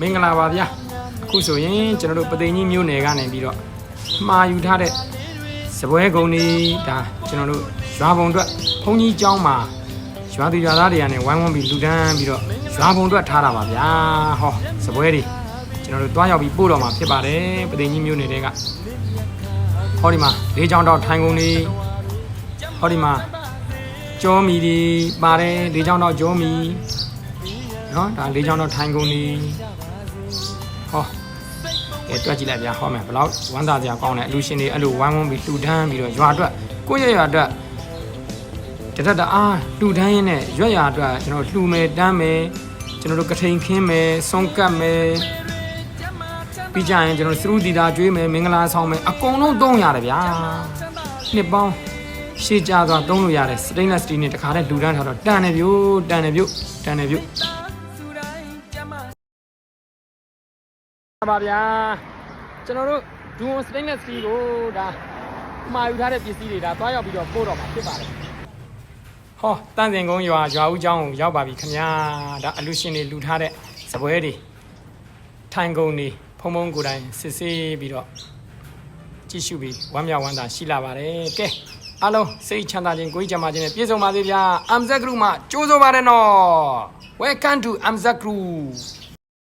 မင်္ဂလာပါဗျာအခုဆိုရင်ကျွန်တော်တို့ပသိမ်ကြီးမြို့နယ်ကနေပြီးတော့မှာယူထားတဲ့စပွဲကုံတွေဒါကျွန်တော်တို့ရွာဘုံအတွက်ဘုန်းကြီးကျောင်းမှာရွာသူရွာသားတွေကနေဝိုင်းဝန်းပြီးလူဒန်းပြီးတော့ရွာဘုံအတွက်ထားတာပါဗျာဟောစပွဲတွေကျွန်တော်တို့တွားရောက်ပြီးပို့တော့မှာဖြစ်ပါတယ်ပသိမ်ကြီးမြို့နယ်တွေကဟောဒီမှာလေးချောင်းတော့ထိုင်ကုန်တွေဟောဒီမှာကြောမီတွေပါတယ်လေးချောင်းတော့ကြောမီ နော်ဒါလေးချောင်းတော့ထိုင်ကုန်နေဟောအဲတွက်ကြည့်လိုက်ဗျာဟောမယ်ဘလောက်ဝမ်းသာစရာကောင်းတယ်အလူရှင်တွေအဲ့လိုဝမ်းဝန်းပြီးလှူဒန်းပြီးတော့ရွာအတွက်ကိုယ့်ရဲ့ရွာအတွက်တရက်တအားလှူဒန်းရင်းနဲ့ရွက်ရွာအတွက်ကျွန်တော်လှူမယ်တန်းမယ်ကျွန်တော်တို့ကထိန်ခင်းမယ်ဆွန်ကတ်မယ်ပြီးကြရင်ကျွန်တော်စရူတီတာကျွေးမယ်မင်္ဂလာဆောင်မယ်အကုန်လုံးသုံးရတယ်ဗျာနှစ်ပေါင်းရှေ့ကြသွားသုံးလို့ရတယ်စတိန်လက်စတီနဲ့တခါတည်းလှူဒန်းထားတော့တန်တယ်ဗျို့တန်တယ်ဗျို့တန်တယ် ပါဗျာကျွန်တော်တို့ဒူဝွန်စတိန်လက်စတီကိုဒါမှာယူထားတဲ့ပစ္စည်းတွေဒါသွားရောက်ပြီးတော့ပို့တော့မှာဖြစ်ပါတယ်ဟောတန့်စင်ကုန်းရွာရွာဦးကျောင်းကိုရောက်ပါပြီခင်ဗျာဒါအလူရှင်တွေလူထားတဲ့စပွဲတွေထိုင်ကုန်တွေဖုံဖုံကိုယ်တိုင်စစ်ဆေးပြီးတော့ကြည့်ရှုပြီးဝမ်းမြောက်ဝမ်းသာရှိလာပါတယ်ကဲအားလုံးစိတ်ချမ်းသာခြင်းကိုယ်ကြီးချမ်းသာခြင်းနဲ့ပြည့်စုံပါစေဗျာ Amza Group မှာကြိုးစိုးပါတယ်နော် Welcome to Amza Group